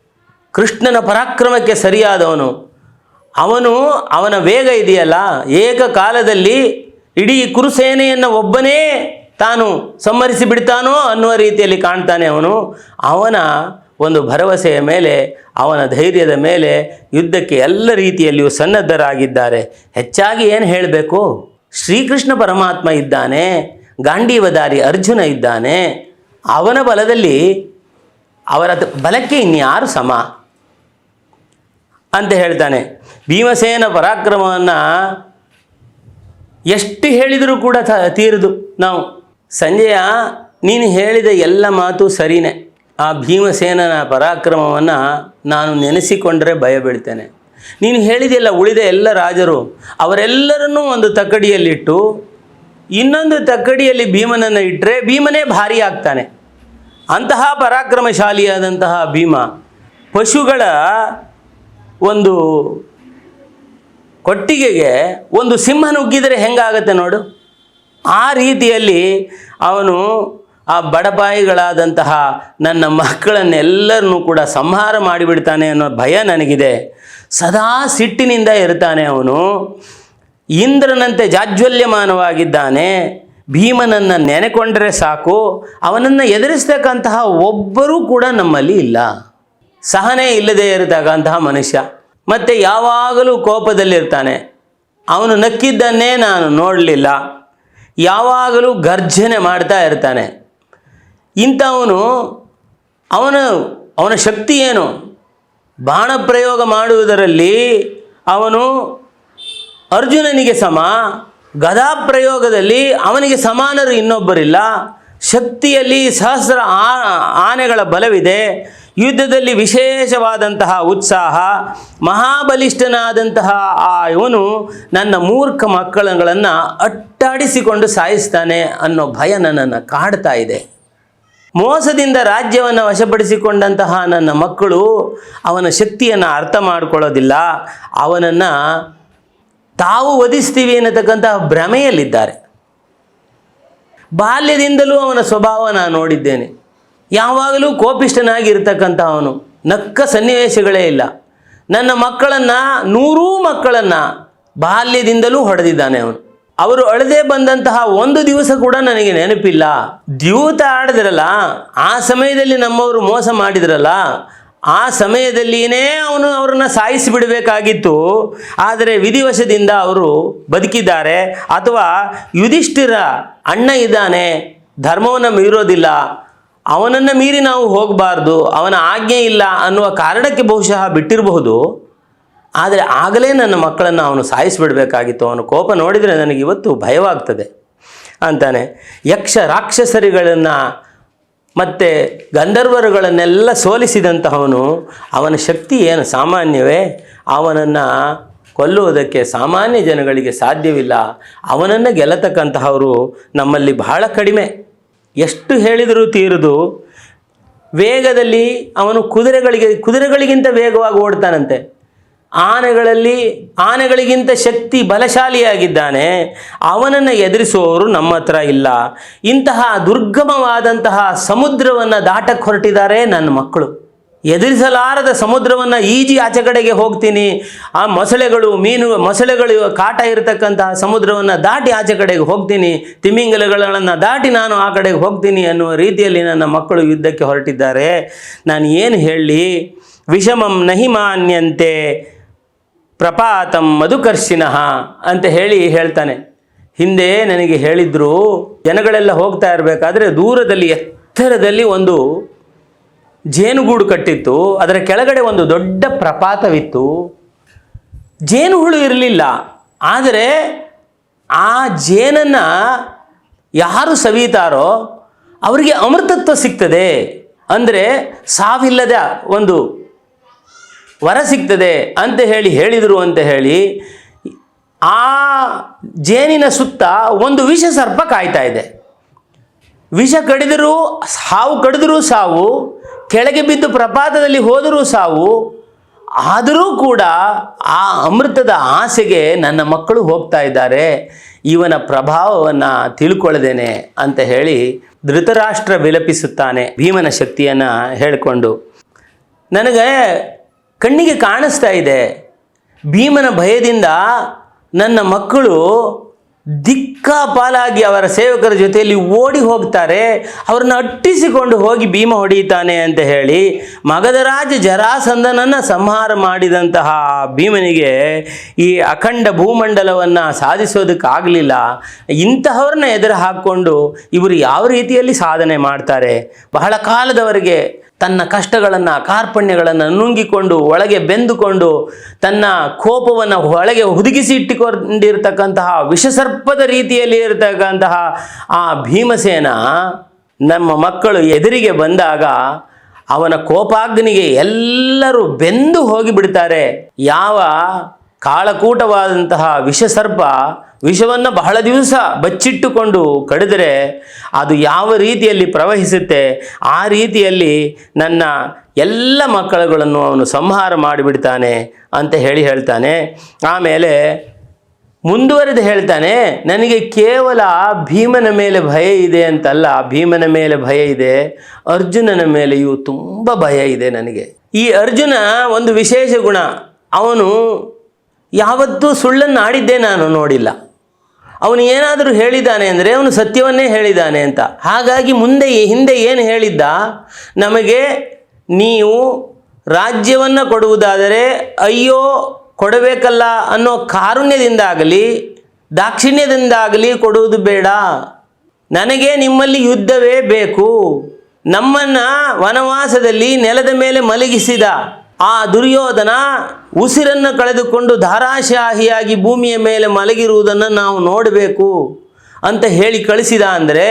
ಕೃಷ್ಣನ ಪರಾಕ್ರಮಕ್ಕೆ ಸರಿಯಾದವನು. ಅವನು ಅವನ ವೇಗ ಇದೆಯಲ್ಲ. ಏಕಕಾಲದಲ್ಲಿ ಇಡೀ ಕುರುಸೇನೆಯನ್ನು ಒಬ್ಬನೇ ತಾನು ಸಂಹರಿಸಿ ಬಿಡ್ತಾನೋ ಅನ್ನುವ ರೀತಿಯಲ್ಲಿ ಕಾಣ್ತಾನೆ ಅವನು. ಅವನ ಒಂದು ಭರವಸೆಯ ಮೇಲೆ, ಅವನ ಧೈರ್ಯದ ಮೇಲೆ ಯುದ್ಧಕ್ಕೆ ಎಲ್ಲ ರೀತಿಯಲ್ಲಿಯೂ ಸನ್ನದ್ಧರಾಗಿದ್ದಾರೆ. ಹೆಚ್ಚಾಗಿ ಏನು ಹೇಳಬೇಕು? ಶ್ರೀಕೃಷ್ಣ ಪರಮಾತ್ಮ ಇದ್ದಾನೆ ಗಾಂಡೀವದಾರಿ ಅರ್ಜುನ ಇದ್ದಾನೆ. ಅವನ ಬಲದಲ್ಲಿ ಅವರ ಬಲಕ್ಕೆ ಇನ್ಯಾರು ಸಮ? ಅಂತ ಹೇಳ್ತಾನೆ. ಭೀಮಸೇನ ಪರಾಕ್ರಮವನ್ನು ಎಷ್ಟು ಹೇಳಿದರೂ ಕೂಡ ತೀರದು ನಾವು. ಸಂಜಯ ನೀನು ಹೇಳಿದ ಎಲ್ಲ ಮಾತು ಸರಿನೇ. ಆ ಭೀಮಸೇನನ ಪರಾಕ್ರಮವನ್ನು ನಾನು ನೆನೆಸಿಕೊಂಡರೆ ಭಯ ಬೀಳ್ತೇನೆ. ನೀನು ಹೇಳಿದೆಲ್ಲ ಉಳಿದ ಎಲ್ಲ ರಾಜರು ಅವರೆಲ್ಲರನ್ನೂ ಒಂದು ತಕ್ಕಡಿಯಲ್ಲಿಟ್ಟು ಇನ್ನೊಂದು ತಕ್ಕಡಿಯಲ್ಲಿ ಭೀಮನನ್ನು ಇಟ್ಟರೆ ಭೀಮನೇ ಭಾರಿ ಆಗ್ತಾನೆ. ಅಂತಹ ಪರಾಕ್ರಮಶಾಲಿಯಾದಂತಹ ಭೀಮ ಪಶುಗಳ ಒಂದು ಕೊಟ್ಟಿಗೆಗೆ ಒಂದು ಸಿಂಹ ನುಗ್ಗಿದರೆ ಹೆಂಗಾಗತ್ತೆ ನೋಡು. ಆ ರೀತಿಯಲ್ಲಿ ಅವನು ಆ ಬಡಪಾಯಿಗಳಾದಂತಹ ನನ್ನ ಮಕ್ಕಳನ್ನೆಲ್ಲರನ್ನೂ ಕೂಡ ಸಂಹಾರ ಮಾಡಿಬಿಡ್ತಾನೆ ಅನ್ನೋ ಭಯ ನನಗಿದೆ. ಸದಾ ಸಿಟ್ಟಿನಿಂದ ಇರ್ತಾನೆ ಅವನು. ಇಂದ್ರನಂತೆ ಜಾಜ್ವಲ್ಯಮಾನವಾಗಿದ್ದಾನೆ. ಭೀಮನನ್ನು ನೆನೆಕೊಂಡರೆ ಸಾಕು. ಅವನನ್ನು ಎದುರಿಸ್ತಕ್ಕಂತಹ ಒಬ್ಬರೂ ಕೂಡ ನಮ್ಮಲ್ಲಿ ಇಲ್ಲ. ಸಹನೆ ಇಲ್ಲದೆ ಇರತಕ್ಕಂತಹ ಮನುಷ್ಯ. ಮತ್ತು ಯಾವಾಗಲೂ ಕೋಪದಲ್ಲಿರ್ತಾನೆ. ಅವನು ನಕ್ಕಿದ್ದನ್ನೇ ನಾನು ನೋಡಲಿಲ್ಲ. ಯಾವಾಗಲೂ ಗರ್ಜನೆ ಮಾಡ್ತಾ ಇರ್ತಾನೆ. ಇಂಥವನು ಅವನ ಅವನ ಶಕ್ತಿ ಏನು? ಬಾಣ ಪ್ರಯೋಗ ಮಾಡುವುದರಲ್ಲಿ ಅವನು ಅರ್ಜುನನಿಗೆ ಸಮ, ಗದಾ ಪ್ರಯೋಗದಲ್ಲಿ ಅವನಿಗೆ ಸಮಾನರು ಇನ್ನೊಬ್ಬರಿಲ್ಲ. ಶಕ್ತಿಯಲ್ಲಿ ಸಹಸ್ರ ಆನೆಗಳ ಬಲವಿದೆ. ಯುದ್ಧದಲ್ಲಿ ವಿಶೇಷವಾದಂತಹ ಉತ್ಸಾಹ, ಮಹಾಬಲಿಷ್ಠನಾದಂತಹ ಆ ಇವನು ನನ್ನ ಮೂರ್ಖ ಮಕ್ಕಳುಗಳನ್ನು ಅಟ್ಟಾಡಿಸಿಕೊಂಡು ಸಾಯಿಸ್ತಾನೆ ಅನ್ನೋ ಭಯ ನನ್ನನ್ನು ಕಾಡ್ತಾ ಇದೆ. ಮೋಸದಿಂದ ರಾಜ್ಯವನ್ನು ವಶಪಡಿಸಿಕೊಂಡಂತಹ ನನ್ನ ಮಕ್ಕಳು ಅವನ ಶಕ್ತಿಯನ್ನು ಅರ್ಥ ಮಾಡಿಕೊಳ್ಳೋದಿಲ್ಲ. ಅವನನ್ನು ತಾವು ವಧಿಸ್ತೀವಿ ಅನ್ನತಕ್ಕಂತಹ ಭ್ರಮೆಯಲ್ಲಿದ್ದಾರೆ. ಬಾಲ್ಯದಿಂದಲೂ ಅವನ ಸ್ವಭಾವ ನಾನು ನೋಡಿದ್ದೇನೆ. ಯಾವಾಗಲೂ ಕೋಪಿಷ್ಠನಾಗಿರ್ತಕ್ಕಂಥವನು. ನಕ್ಕ ಸನ್ನಿವೇಶಗಳೇ ಇಲ್ಲ. ನನ್ನ ಮಕ್ಕಳನ್ನು, ನೂರೂ ಮಕ್ಕಳನ್ನು ಬಾಲ್ಯದಿಂದಲೂ ಹೊಡೆದಿದ್ದಾನೆ ಅವನು. ಅವರು ಅಳದೆ ಬಂದಂತಹ ಒಂದು ದಿವಸ ಕೂಡ ನನಗೆ ನೆನಪಿಲ್ಲ. ದ್ಯೂತ ಆಡಿದ್ರಲ್ಲ, ಆ ಸಮಯದಲ್ಲಿ ನಮ್ಮವರು ಮೋಸ ಮಾಡಿದ್ರಲ್ಲ, ಆ ಸಮಯದಲ್ಲಿನೇ ಅವನು ಅವರನ್ನು ಸಾಯಿಸಿಬಿಡಬೇಕಾಗಿತ್ತು ಆದರೆ ವಿಧಿವಶದಿಂದ ಅವರು ಬದುಕಿದ್ದಾರೆ. ಅಥವಾ ಯುಧಿಷ್ಠಿರ ಅಣ್ಣ ಇದ್ದಾನೆ, ಧರ್ಮವನ್ನು ಮೀರೋದಿಲ್ಲ ಅವನನ್ನು ಮೀರಿ ನಾವು ಹೋಗಬಾರ್ದು, ಅವನ ಆಜ್ಞೆ ಇಲ್ಲ ಅನ್ನುವ ಕಾರಣಕ್ಕೆ ಬಹುಶಃ ಬಿಟ್ಟಿರಬಹುದು. ಆದರೆ ಆಗಲೇ ನನ್ನ ಮಕ್ಕಳನ್ನು ಅವನು ಸಾಯಿಸಿಬಿಡಬೇಕಾಗಿತ್ತು. ಅವನ ಕೋಪ ನೋಡಿದರೆ ನನಗೆ ಇವತ್ತು ಭಯವಾಗ್ತದೆ ಅಂತಾನೆ. ಯಕ್ಷ ರಾಕ್ಷಸರಿಗಳನ್ನು ಮತ್ತು ಗಂಧರ್ವರುಗಳನ್ನೆಲ್ಲ ಸೋಲಿಸಿದಂತಹವನು ಅವನ ಶಕ್ತಿ ಏನು? ಸಾಮಾನ್ಯವೇ? ಅವನನ್ನು ಕೊಲ್ಲುವುದಕ್ಕೆ ಸಾಮಾನ್ಯ ಜನಗಳಿಗೆ ಸಾಧ್ಯವಿಲ್ಲ. ಅವನನ್ನು ಗೆಲ್ಲತಕ್ಕಂತಹವರು ನಮ್ಮಲ್ಲಿ ಬಹಳ ಕಡಿಮೆ. ಎಷ್ಟು ಹೇಳಿದರೂ ತೀರದು ವೇಗದಲ್ಲಿ ಅವನು ಕುದುರೆಗಳಿಗೆ, ಕುದುರೆಗಳಿಗಿಂತ ವೇಗವಾಗಿ ಓಡ್ತಾನಂತೆ. ಆನೆಗಳಲ್ಲಿ, ಆನೆಗಳಿಗಿಂತ ಶಕ್ತಿ ಬಲಶಾಲಿಯಾಗಿದ್ದಾನೆ. ಅವನನ್ನು ಎದುರಿಸುವವರು ನಮ್ಮ ಹತ್ರ ಇಲ್ಲ. ಇಂತಹ ದುರ್ಗಮವಾದಂತಹ ಸಮುದ್ರವನ್ನು ದಾಟಕ್ಕೆ ಹೊರಟಿದ್ದಾರೆ ನನ್ನ ಮಕ್ಕಳು. ಎದುರಿಸಲಾರದ ಸಮುದ್ರವನ್ನು ಈಜಿ ಆಚೆ ಕಡೆಗೆ ಹೋಗ್ತೀನಿ. ಆ ಮೊಸಳೆಗಳು, ಮೀನು, ಮೊಸಳೆಗಳು, ಕಾಟ ಇರತಕ್ಕಂತಹ ಸಮುದ್ರವನ್ನು ದಾಟಿ ಆಚೆ ಕಡೆಗೆ ಹೋಗ್ತೀನಿ. ತಿಮಿಂಗಲಗಳನ್ನು ದಾಟಿ ನಾನು ಆ ಕಡೆಗೆ ಹೋಗ್ತೀನಿ ಅನ್ನುವ ರೀತಿಯಲ್ಲಿ ನನ್ನ ಮಕ್ಕಳು ಯುದ್ಧಕ್ಕೆ ಹೊರಟಿದ್ದಾರೆ. ನಾನು ಏನು ಹೇಳಲಿ ವಿಷಮಂ ನಹಿಮಾನ್ಯಂತೆ ಪ್ರಪಾತಂ ಮಧುಕರ್ಷಿನಃ ಅಂತ ಹೇಳಿ ಹೇಳ್ತಾನೆ. ಹಿಂದೆ ನನಗೆ ಹೇಳಿದ್ರು, ಜನಗಳೆಲ್ಲ ಹೋಗ್ತಾ ಇರಬೇಕಾದ್ರೆ ದೂರದಲ್ಲಿ ಎತ್ತರದಲ್ಲಿ ಒಂದು ಜೇನುಗೂಡು ಕಟ್ಟಿತ್ತು, ಅದರ ಕೆಳಗಡೆ ಒಂದು ದೊಡ್ಡ ಪ್ರಪಾತವಿತ್ತು. ಜೇನು ಹುಳು ಇರಲಿಲ್ಲ, ಆದರೆ ಆ ಜೇನನ್ನು ಯಾರು ಸವಿತಾರೋ ಅವರಿಗೆ ಅಮೃತತ್ವ ಸಿಗ್ತದೆ. ಅಂದರೆ ಸಾವಿಲ್ಲದ ಒಂದು ವರ ಸಿಗ್ತದೆ ಅಂತ ಹೇಳಿ ಹೇಳಿದರು ಅಂತ ಹೇಳಿ, ಆ ಜೇನಿನ ಸುತ್ತ ಒಂದು ವಿಷ ಸರ್ಪ ಕಾಯ್ತಾ ಇದೆ. ವಿಷ ಕಡಿದರೂ ಹಾವು ಕಡಿದರೂ ಸಾವು ಕೆಳಗೆ ಬಿದ್ದು ಪ್ರಪಾತದಲ್ಲಿ ಹೋದರೂ ಸಾವು, ಆದರೂ ಕೂಡ ಆ ಅಮೃತದ ಆಸೆಗೆ ನನ್ನ ಮಕ್ಕಳು ಹೋಗ್ತಾ ಇದ್ದಾರೆ. ಇವನ ಪ್ರಭಾವವನ್ನು ತಿಳ್ಕೊಳ್ಳದೇನೆ ಅಂತ ಹೇಳಿ ಧೃತರಾಷ್ಟ್ರ ವಿಲಪಿಸುತ್ತಾನೆ ಭೀಮನ ಶಕ್ತಿಯನ್ನು ಹೇಳಿಕೊಂಡು. ನನಗೆ ಕಣ್ಣಿಗೆ ಕಾಣಿಸ್ತಾ ಇದೆ. ಭೀಮನ ಭಯದಿಂದ ನನ್ನ ಮಕ್ಕಳು ದಿಕ್ಕಾಪಾಲಾಗಿ ಅವರ ಸೇವಕರ ಜೊತೆಯಲ್ಲಿ ಓಡಿ ಹೋಗ್ತಾರೆ, ಅವ್ರನ್ನ ಅಟ್ಟಿಸಿಕೊಂಡು ಹೋಗಿ ಭೀಮ ಹೊಡೆಯುತ್ತಾನೆ ಅಂತ ಹೇಳಿ ಮಗಧರಾಜ ಜರಾಸಂದನನ್ನು ಸಂಹಾರ ಮಾಡಿದಂತಹ ಭೀಮನಿಗೆ ಈ ಅಖಂಡ ಭೂಮಂಡಲವನ್ನು ಸಾಧಿಸೋದಕ್ಕಾಗಲಿಲ್ಲ. ಇಂತಹವ್ರನ್ನ ಎದುರು ಹಾಕ್ಕೊಂಡು ಇವರು ಯಾವ ರೀತಿಯಲ್ಲಿ ಸಾಧನೆ ಮಾಡ್ತಾರೆ? ಬಹಳ ಕಾಲದವರೆಗೆ ತನ್ನ ಕಷ್ಟಗಳನ್ನು, ಕಾರ್ಪಣ್ಯಗಳನ್ನು ನುಂಗಿಕೊಂಡು, ಒಳಗೆ ಬೆಂದುಕೊಂಡು, ತನ್ನ ಕೋಪವನ್ನು ಒಳಗೆ ಹುದುಗಿಸಿ ಇಟ್ಟುಕೊಂಡಿರ್ತಕ್ಕಂತಹ ವಿಷಸರ್ಪದ ರೀತಿಯಲ್ಲಿ ಇರತಕ್ಕಂತಹ ಆ ಭೀಮಸೇನ ನಮ್ಮ ಮಕ್ಕಳು ಎದುರಿಗೆ ಬಂದಾಗ ಅವನ ಕೋಪಾಗ್ನಿಗೆ ಎಲ್ಲರೂ ಬೆಂದು ಹೋಗಿಬಿಡ್ತಾರೆ. ಯಾವ ಕಾಳಕೂಟವಾದಂತಹ ವಿಷಸರ್ಪ ವಿಷವನ್ನು ಬಹಳ ದಿವಸ ಬಚ್ಚಿಟ್ಟುಕೊಂಡು ಕಡಿದರೆ ಅದು ಯಾವ ರೀತಿಯಲ್ಲಿ ಪ್ರವಹಿಸುತ್ತೆ, ಆ ರೀತಿಯಲ್ಲಿ ನನ್ನ ಎಲ್ಲ ಮಕ್ಕಳುಗಳನ್ನು ಅವನು ಸಂಹಾರ ಮಾಡಿಬಿಡ್ತಾನೆ ಅಂತ ಹೇಳಿ ಹೇಳ್ತಾನೆ. ಆಮೇಲೆ ಮುಂದುವರೆದು ಹೇಳ್ತಾನೆ, ನನಗೆ ಕೇವಲ ಭೀಮನ ಮೇಲೆ ಭಯ ಇದೆ ಅಂತಲ್ಲ, ಭೀಮನ ಮೇಲೆ ಭಯ ಇದೆ, ಅರ್ಜುನನ ಮೇಲೆಯೂ ತುಂಬ ಭಯ ಇದೆ ನನಗೆ. ಈ ಅರ್ಜುನ ಒಂದು ವಿಶೇಷ ಗುಣ, ಅವನು ಯಾವತ್ತೂ ಸುಳ್ಳನ್ನು ಆಡಿದ್ದೇ ನಾನು ನೋಡಿಲ್ಲ. ಅವನು ಏನಾದರೂ ಹೇಳಿದ್ದಾನೆ ಅಂದರೆ ಅವನು ಸತ್ಯವನ್ನೇ ಹೇಳಿದ್ದಾನೆ ಅಂತ. ಹಾಗಾಗಿ ಮುಂದೆ ಹಿಂದೆ ಏನು ಹೇಳಿದ್ದ? ನಮಗೆ ನೀವು ರಾಜ್ಯವನ್ನು ಕೊಡುವುದಾದರೆ ಅಯ್ಯೋ ಕೊಡಬೇಕಲ್ಲ ಅನ್ನೋ ಕಾರುಣ್ಯದಿಂದಾಗಲಿ, ದಾಕ್ಷಿಣ್ಯದಿಂದಾಗಲಿ ಕೊಡುವುದು ಬೇಡ. ನನಗೆ ನಿಮ್ಮಲ್ಲಿ ಯುದ್ಧವೇ ಬೇಕು. ನಮ್ಮನ್ನು ವನವಾಸದಲ್ಲಿ ನೆಲದ ಮೇಲೆ ಮಲಗಿಸಿದ. ಆ ದುರ್ಯೋಧನ ಉಸಿರನ್ನು ಕಳೆದುಕೊಂಡು ಧಾರಾಶಾಹಿಯಾಗಿ ಭೂಮಿಯ ಮೇಲೆ ಮಲಗಿರುವುದನ್ನು ನಾವು ನೋಡಬೇಕು ಅಂತ ಹೇಳಿ ಕಳಿಸಿದ ಅಂದರೆ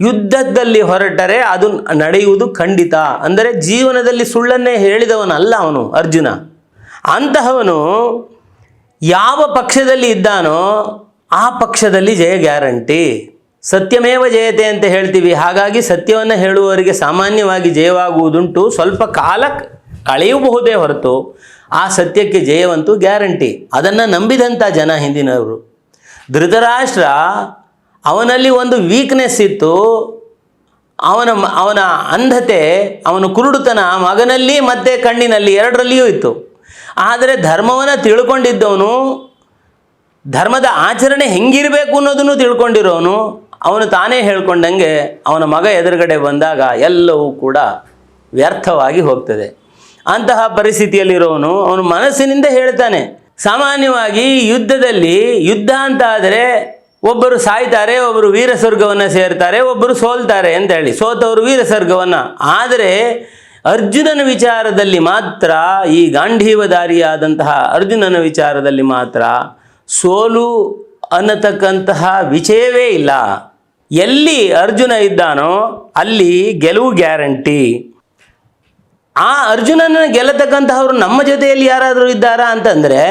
ಯುದ್ಧದಲ್ಲಿ ಹೊರಟರೆ ಅದು ನಡೆಯುವುದು ಖಂಡಿತ. ಅಂದರೆ ಜೀವನದಲ್ಲಿ ಸುಳ್ಳನ್ನೇ ಹೇಳಿದವನಲ್ಲ ಅವನು ಅರ್ಜುನ. ಅಂತಹವನು ಯಾವ ಪಕ್ಷದಲ್ಲಿ ಇದ್ದಾನೋ ಆ ಪಕ್ಷದಲ್ಲಿ ಜಯ ಗ್ಯಾರಂಟಿ. ಸತ್ಯಮೇವ ಜಯತೆ ಅಂತ ಹೇಳ್ತೀವಿ. ಹಾಗಾಗಿ ಸತ್ಯವನ್ನು ಹೇಳುವವರಿಗೆ ಸಾಮಾನ್ಯವಾಗಿ ಜಯವಾಗುವುದುಂಟು. ಸ್ವಲ್ಪ ಕಾಲ ಕಳೆಯಬಹುದೇ ಹೊರತು ಆ ಸತ್ಯಕ್ಕೆ ಜಯವಂತೂ ಗ್ಯಾರಂಟಿ. ಅದನ್ನು ನಂಬಿದಂಥ ಜನ ಹಿಂದಿನವರು. ಧೃತರಾಷ್ಟ್ರ ಅವನಲ್ಲಿ ಒಂದು ವೀಕ್ನೆಸ್ ಇತ್ತು. ಅವನ ಅವನ ಅಂಧತೆ, ಅವನ ಕುರುಡುತನ ಮಗನಲ್ಲಿ ಮತ್ತು ಕಣ್ಣಿನಲ್ಲಿ ಎರಡರಲ್ಲಿಯೂ ಇತ್ತು. ಆದರೆ ಧರ್ಮವನ್ನು ತಿಳ್ಕೊಂಡಿದ್ದವನು, ಧರ್ಮದ ಆಚರಣೆ ಹೆಂಗಿರಬೇಕು ಅನ್ನೋದನ್ನು ತಿಳ್ಕೊಂಡಿರೋನು, ಅವನು ತಾನೇ ಹೇಳ್ಕೊಂಡಂಗೆ ಅವನ ಮಗ ಎದುರುಗಡೆ ಬಂದಾಗ ಎಲ್ಲವೂ ಕೂಡ ವ್ಯರ್ಥವಾಗಿ ಹೋಗ್ತದೆ. ಅಂತಹ ಪರಿಸ್ಥಿತಿಯಲ್ಲಿರೋನು ಅವನು ಮನಸ್ಸಿನಿಂದ ಹೇಳ್ತಾನೆ. ಸಾಮಾನ್ಯವಾಗಿ ಯುದ್ಧದಲ್ಲಿ ಯುದ್ಧ ಅಂತ ಆದರೆ ಒಬ್ಬರು ಸಾಯ್ತಾರೆ, ಒಬ್ಬರು ವೀರ ಸ್ವರ್ಗವನ್ನು ಸೇರ್ತಾರೆ, ಒಬ್ಬರು ಸೋಲ್ತಾರೆ ಅಂತ ಹೇಳಿ. ಸೋತವರು ವೀರ ಸ್ವರ್ಗವನ್ನು. ಆದರೆ ಅರ್ಜುನನ ವಿಚಾರದಲ್ಲಿ ಮಾತ್ರ, ಈ ಗಾಂಧೀವಧಾರಿಯಾದಂತಹ ಅರ್ಜುನನ ವಿಚಾರದಲ್ಲಿ ಮಾತ್ರ ಸೋಲು ಅನ್ನತಕ್ಕಂತಹ ವಿಷಯವೇ ಇಲ್ಲ. ಎಲ್ಲಿ ಅರ್ಜುನ ಇದ್ದಾನೋ ಅಲ್ಲಿ ಗೆಲುವು ಗ್ಯಾರಂಟಿ. ಆ ಅರ್ಜುನನ ಗೆಲ್ಲತಕ್ಕಂತಹವರು ನಮ್ಮ ಜೊತೆಯಲ್ಲಿ ಯಾರಾದರೂ ಇದ್ದಾರಾ ಅಂತಂದರೆ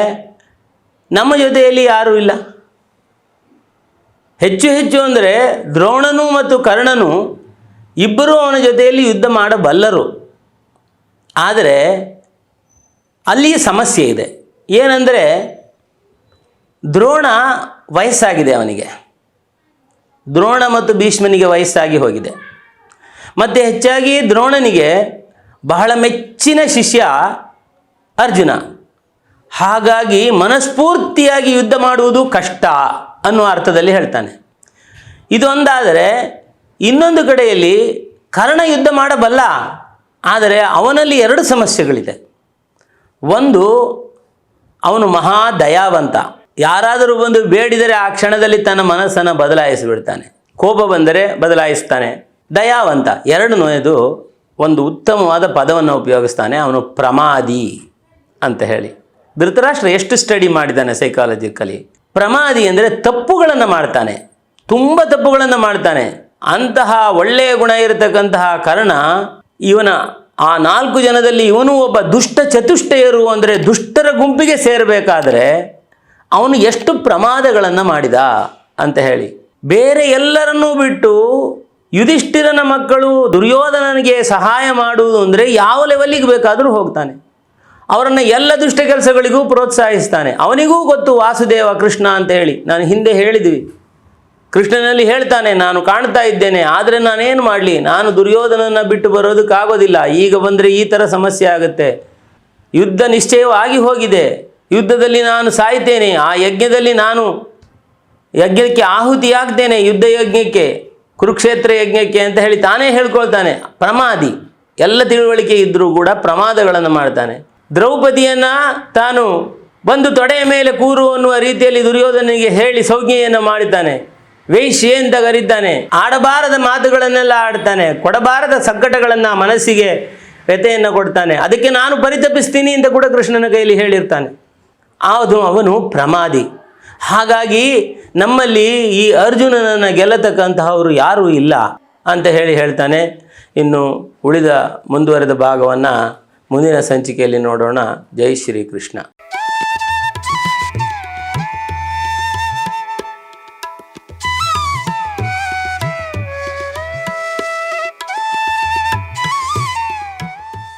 ನಮ್ಮ ಜೊತೆಯಲ್ಲಿ ಯಾರೂ ಇಲ್ಲ. ಹೆಚ್ಚು ಹೆಚ್ಚು ಅಂದರೆ ದ್ರೋಣನು ಮತ್ತು ಕರ್ಣನು ಇಬ್ಬರೂ ಅವನ ಜೊತೆಯಲ್ಲಿ ಯುದ್ಧ ಮಾಡಬಲ್ಲರು. ಆದರೆ ಅಲ್ಲಿ ಸಮಸ್ಯೆ ಇದೆ. ಏನಂದರೆ ದ್ರೋಣ ವಯಸ್ಸಾಗಿದೆ ಅವನಿಗೆ. ದ್ರೋಣ ಮತ್ತು ಭೀಷ್ಮನಿಗೆ ವಯಸ್ಸಾಗಿ ಹೋಗಿದೆ. ಮತ್ತು ಹೆಚ್ಚಾಗಿ ದ್ರೋಣನಿಗೆ ಬಹಳ ಮೆಚ್ಚಿನ ಶಿಷ್ಯ ಅರ್ಜುನ. ಹಾಗಾಗಿ ಮನಸ್ಫೂರ್ತಿಯಾಗಿ ಯುದ್ಧ ಮಾಡುವುದು ಕಷ್ಟ ಅನ್ನುವ ಅರ್ಥದಲ್ಲಿ ಹೇಳ್ತಾನೆ. ಇದೊಂದಾದರೆ ಇನ್ನೊಂದು ಕಡೆಯಲ್ಲಿ ಕರ್ಣ ಯುದ್ಧ ಮಾಡಬಲ್ಲ, ಆದರೆ ಅವನಲ್ಲಿ ಎರಡು ಸಮಸ್ಯೆಗಳಿದೆ. ಒಂದು, ಅವನು ಮಹಾ ದಯಾವಂತ ಯಾರಾದರೂ ಬಂದು ಬೇಡಿದರೆ ಆ ಕ್ಷಣದಲ್ಲಿ ತನ್ನ ಮನಸ್ಸನ್ನು ಬದಲಾಯಿಸಿಬಿಡ್ತಾನೆ. ಕೋಪ ಬಂದರೆ ಬದಲಾಯಿಸ್ತಾನೆ. ದಯಾವಂತ. ಎರಡನೇದು ಒಂದು ಉತ್ತಮವಾದ ಪದವನ್ನು ಉಪಯೋಗಿಸ್ತಾನೆ. ಅವನು ಪ್ರಮಾದಿ ಅಂತ ಹೇಳಿ. ಧೃತರಾಷ್ಟ್ರ ಎಷ್ಟು ಸ್ಟಡಿ ಮಾಡಿದ್ದಾನೆ ಸೈಕಾಲಜಿಕಲಿ ಪ್ರಮಾದಿ ಅಂದರೆ ತಪ್ಪುಗಳನ್ನು ಮಾಡ್ತಾನೆ. ತುಂಬ ತಪ್ಪುಗಳನ್ನು ಮಾಡ್ತಾನೆ. ಅಂತಹ ಒಳ್ಳೆಯ ಗುಣ ಇರತಕ್ಕಂತಹ ಕರ್ಣ ಇವನ ಆ ನಾಲ್ಕು ಜನದಲ್ಲಿ ಇವನು ಒಬ್ಬ ದುಷ್ಟ ಚತುಷ್ಟಯರು ಅಂದರೆ ದುಷ್ಟರ ಗುಂಪಿಗೆ ಸೇರಬೇಕಾದರೆ ಅವನು ಎಷ್ಟು ಪ್ರಮಾದಗಳನ್ನು ಮಾಡಿದ ಅಂತ ಹೇಳಿ. ಬೇರೆ ಎಲ್ಲರನ್ನೂ ಬಿಟ್ಟು ಯುಧಿಷ್ಠಿರನ ಮಕ್ಕಳು ದುರ್ಯೋಧನನಿಗೆ ಸಹಾಯ ಮಾಡುವುದು ಅಂದರೆ ಯಾವ ಲೆವೆಲ್ಲಿಗೆ ಬೇಕಾದರೂ ಹೋಗ್ತಾನೆ. ಅವರನ್ನು ಎಲ್ಲ ದುಷ್ಟ ಕೆಲಸಗಳಿಗೂ ಪ್ರೋತ್ಸಾಹಿಸ್ತಾನೆ. ಅವನಿಗೂ ಗೊತ್ತು, ವಾಸುದೇವ ಕೃಷ್ಣ ಅಂತ ಹೇಳಿ. ನಾನು ಹಿಂದೆ ಹೇಳಿದ್ವಿ. ಕೃಷ್ಣನಲ್ಲಿ ಹೇಳ್ತಾನೆ, ನಾನು ಕಾಣ್ತಾ ಇದ್ದೇನೆ, ಆದರೆ ನಾನೇನು ಮಾಡಲಿ? ನಾನು ದುರ್ಯೋಧನನ ಬಿಟ್ಟು ಬರೋದಕ್ಕಾಗೋದಿಲ್ಲ. ಈಗ ಬಂದರೆ ಈ ಥರ ಸಮಸ್ಯೆ ಆಗುತ್ತೆ. ಯುದ್ಧ ನಿಶ್ಚಯವಾಗಿ ಹೋಗಿದೆ. ಯುದ್ಧದಲ್ಲಿ ನಾನು ಸಾಯ್ತೇನೆ. ಆ ಯಜ್ಞದಲ್ಲಿ ನಾನು ಯಜ್ಞಕ್ಕೆ ಆಹುತಿಯಾಗ್ತೇನೆ ಯುದ್ಧ ಯಜ್ಞಕ್ಕೆ ಕುರುಕ್ಷೇತ್ರ ಯಜ್ಞಕ್ಕೆ ಅಂತ ಹೇಳಿ ತಾನೇ ಹೇಳ್ಕೊಳ್ತಾನೆ. ಪ್ರಮಾದಿ. ಎಲ್ಲ ತಿಳುವಳಿಕೆ ಇದ್ದರೂ ಕೂಡ ಪ್ರಮಾದಗಳನ್ನು ಮಾಡ್ತಾನೆ. ದ್ರೌಪದಿಯನ್ನು ತಾನು ಬಂದು ತೊಡೆಯ ಮೇಲೆ ಕೂರು ಅನ್ನುವ ರೀತಿಯಲ್ಲಿ ದುರ್ಯೋಧನಿಗೆ ಹೇಳಿ ಸೌಜ್ಞೆಯನ್ನು ಮಾಡಿದ್ದಾನೆ. ವೇಶ್ಯೆ ಅಂತ ಕರೀತಾನೆ. ಆಡಬಾರದ ಮಾತುಗಳನ್ನೆಲ್ಲ ಆಡ್ತಾನೆ. ಕೊಡಬಾರದ ಸಂಕಟಗಳನ್ನು ಮನಸ್ಸಿಗೆ ವ್ಯತೆಯನ್ನು ಕೊಡ್ತಾನೆ. ಅದಕ್ಕೆ ನಾನು ಪರಿತಪಿಸ್ತೀನಿ ಅಂತ ಕೂಡ ಕೃಷ್ಣನ ಕೈಯಲ್ಲಿ ಹೇಳಿರ್ತಾನೆ. ಅದು ಅವನು ಪ್ರಮಾದಿ. ಹಾಗಾಗಿ ನಮ್ಮಲ್ಲಿ ಈ ಅರ್ಜುನನನ್ನು ಗೆಲ್ಲತಕ್ಕಂತಹವರು ಯಾರೂ ಇಲ್ಲ ಅಂತ ಹೇಳಿ ಹೇಳ್ತಾನೆ. ಇನ್ನು ಉಳಿದ ಮುಂದುವರೆದ ಭಾಗವನ್ನು ಮುಂದಿನ ಸಂಚಿಕೆಯಲ್ಲಿ ನೋಡೋಣ. ಜೈ ಶ್ರೀ ಕೃಷ್ಣ